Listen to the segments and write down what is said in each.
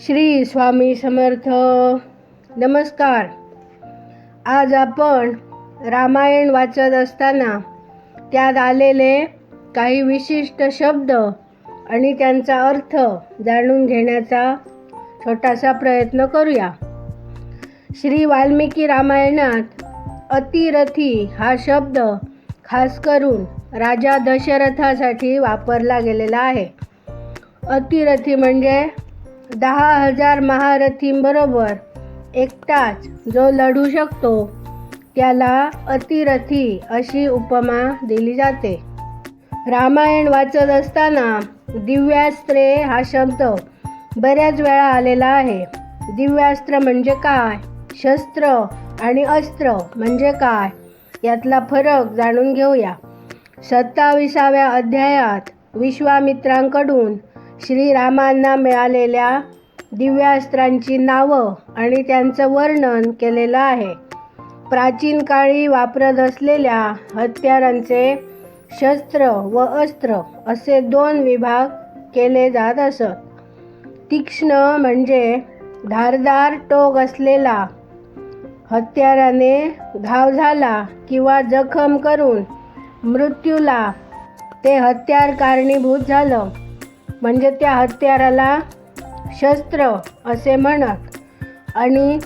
श्री स्वामी समर्थ. नमस्कार. आज आपण रामायण वाचत असताना त्यात आलेले काही विशिष्ट शब्द आणि त्यांचा अर्थ जाणून घेण्याचा छोटासा प्रयत्न करूया. श्री वाल्मिकी रामायणात अतिरथी हा शब्द खास करून राजा दशरथासाठी वापरला गेलेला आहे. अतिरथी म्हणजे दहा हजार महारथींबरोबर एकटाच जो लढू शकतो त्याला अतिरथी अशी उपमा दिली जाते. रामायण वाचत असताना दिव्यास्त्रे हा शब्द बऱ्याच वेळा आलेला आहे. दिव्यास्त्र म्हणजे काय? शस्त्र आणि अस्त्र म्हणजे काय? यातला फरक जाणून घेऊया. सत्ताविसाव्या अध्यायात विश्वामित्रांकडून श्रीरामांना मिळालेल्या दिव्यास्त्रांची नावं आणि त्यांचं वर्णन केलेलं आहे. प्राचीन काळी वापरत असलेल्या हत्यारांचे शस्त्र व अस्त्र असे दोन विभाग केले जात असत. तीक्ष्ण म्हणजे धारदार टोक असलेला हत्याराने घाव झाला किंवा जखम करून मृत्यूला ते हत्यार कारणीभूत झालं. म्हणजे त्या हत्याराला शस्त्र असे म्हणत. आणि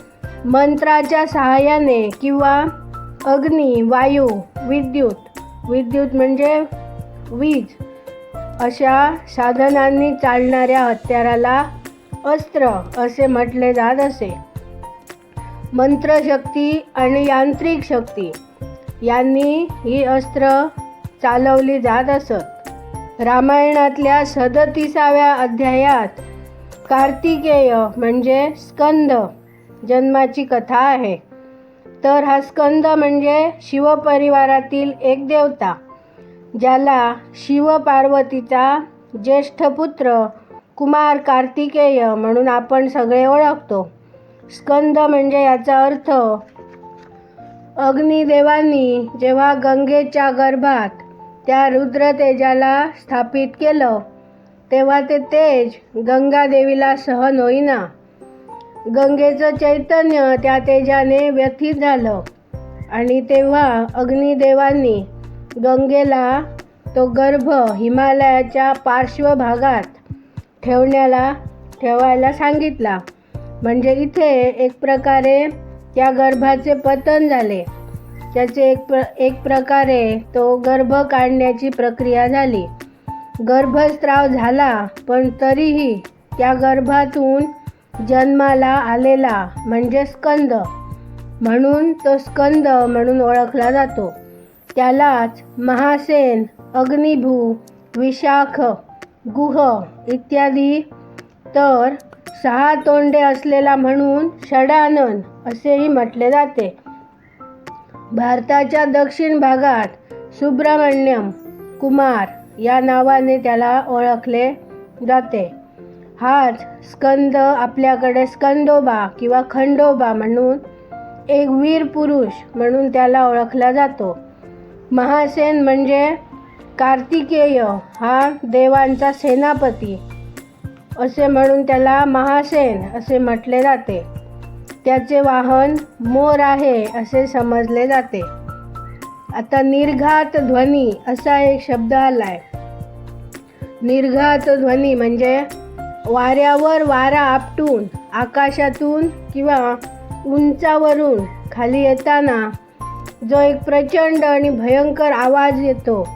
मंत्राच्या सहाय्याने किंवा अग्नी वायू विद्युत विद्युत म्हणजे वीज अशा साधनांनी चालणाऱ्या हत्याराला अस्त्र असे म्हटले जात असे. मंत्रशक्ती आणि यांत्रिक शक्ती यांनी ही अस्त्र चालवली जात असत. रामायणातल्या सदतीसाव्या अध्यायात कार्तिकेय म्हणजे स्कंद जन्माची कथा आहे. तर हा स्कंद म्हणजे शिवपरिवारातील एक देवता ज्याला शिवपार्वतीचा ज्येष्ठ पुत्र कुमार कार्तिकेय म्हणून आपण सगळे ओळखतो. स्कंद म्हणजे याचा अर्थ अग्निदेवांनी जेव्हा गंगेच्या गर्भात त्या रुद्रतेजाला स्थापित केलं. तेव्हा ते तेज गंगादेवीला सहन होईना. गंगेचं चैतन्य त्या तेजाने व्यथित झालं. आणि तेव्हा अग्निदेवांनी गंगेला तो गर्भ हिमालयाच्या पार्श्वभागात ठेवण्याला ठेवायला सांगितला. म्हणजे इथे एक प्रकारे त्या गर्भाचे पतन झाले. त्याचे एक प्र एक प्रकारे तो गर्भ काढण्याची प्रक्रिया झाली. गर्भस्राव झाला पण तरीही त्या गर्भातून जन्माला आलेला म्हणजे स्कंद. म्हणून तो स्कंद म्हणून ओळखला जातो. त्यालाच महासेन अग्निभू विशाख गुह इत्यादी तर सहा तोंडे असलेला म्हणून षडानन असेही म्हटले जाते. भारताच्या दक्षिण भागात सुब्रमण्यम कुमार या नावाने त्याला ओळखले जाते. हाच स्कंद आपल्याकडे स्कंदोबा किंवा खंडोबा म्हणून एक वीर पुरुष म्हणून त्याला ओळखला जातो. महासेन म्हणजे कार्तिकेय हा देवांचा सेनापती असे म्हणून त्याला महासेन असे म्हटले जाते. त्याचे वाहन मोर आहे असे समजले जाते. आता निर्घात ध्वनी असा एक शब्द आलाय. निर्घात ध्वनी म्हणजे वाऱ्यावर वारा आपटून आकाशातून किंवा उंचावरून खाली येताना जो एक प्रचंड आणि भयंकर आवाज येतो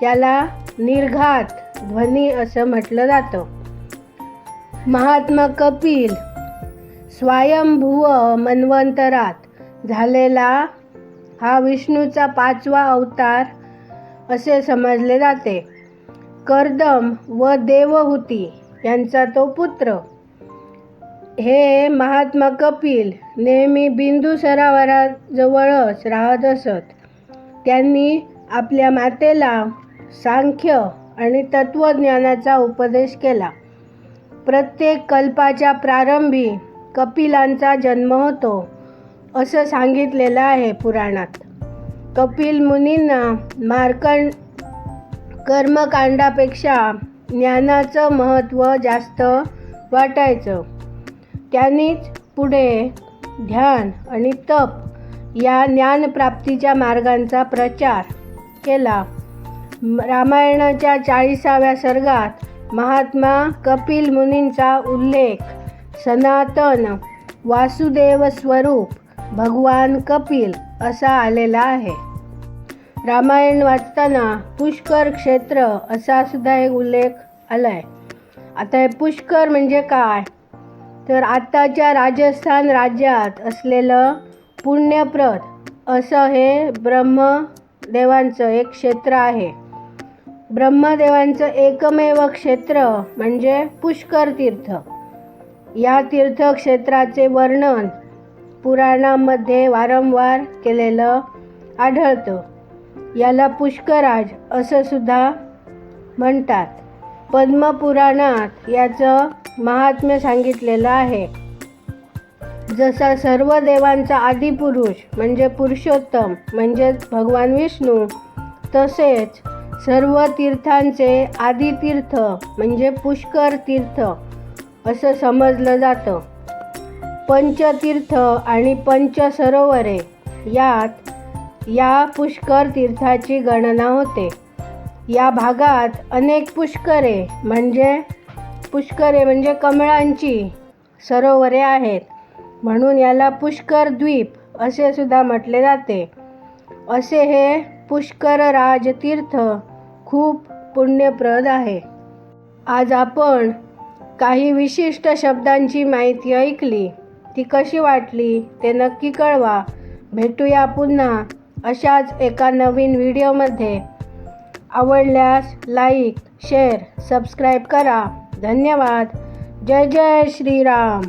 त्याला निर्घात ध्वनी असं म्हटलं जातं. महात्मा कपिल स्वयंभुव मन्वंतरात झालेला हा विष्णूचा पाचवा अवतार असे समजले जाते. कर्दम व देवहूती यांचा तो पुत्र. हे महात्मा कपिल नेहमी बिंदू सरावराजवळच राहत असत. त्यांनी आपल्या मातेला सांख्य आणि तत्त्वज्ञानाचा उपदेश केला. प्रत्येक कल्पाच्या प्रारंभी कपिलांचा जन्म होतो असं सांगितलेलं आहे पुराणात. कपिल मुनींना मार्कंड कर्मकांडापेक्षा ज्ञानाचं महत्त्व जास्त वाटायचं. त्यांनीच पुढे ध्यान आणि तप या ज्ञानप्राप्तीच्या मार्गांचा प्रचार केला. रामायणाच्या चाळीसाव्या सर्गात महात्मा कपिल मुनींचा उल्लेख सनातन वासुदेव स्वरूप भगवान कपिल असा आलेला आहे. रामायण वाचताना पुष्कर क्षेत्र असा सुद्धा एक उल्लेख आलाय. आता हे पुष्कर म्हणजे काय? तर आत्ताच्या राजस्थान राज्यात असलेलं पुण्यप्रद असं हे ब्रह्मदेवांचं एक क्षेत्र आहे. ब्रह्मदेवांचं एकमेव क्षेत्र म्हणजे पुष्कर तीर्थ. या तीर्थक्षेत्राचे वर्णन पुराणामध्ये वारंवार केलेलं आढळतं. याला पुष्कराज असं सुद्धा म्हणतात. पद्मपुराणात याचं महात्म्य सांगितलेलं आहे. जसा सर्व देवांचा आदिपुरुष म्हणजे पुरुषोत्तम म्हणजेच भगवान विष्णू तसेच सर्व तीर्थांचे आदितीर्थ म्हणजे पुष्कर तीर्थ असं समजलं जातं. पंचतीर्थ आणि पंचसरोवरे यात या पुष्कर तीर्थाची गणना होते. या भागात अनेक पुष्करे म्हणजे पुष्करे म्हणजे कमळांची सरोवरे आहेत. म्हणून याला पुष्कर द्वीप असे सुद्धा म्हटले जाते. असे हे पुष्करराज तीर्थ खूप पुण्यप्रद आहे. आज आपण काही विशिष्ट शब्दांची माहिती ऐकली. ती कशी वाटली ते नक्की कळवा. भेटूया पुन्हा अशाच एका नवीन व्हिडिओमध्ये. आवडल्यास लाईक शेअर सबस्क्राईब करा. धन्यवाद. जय जय श्रीराम.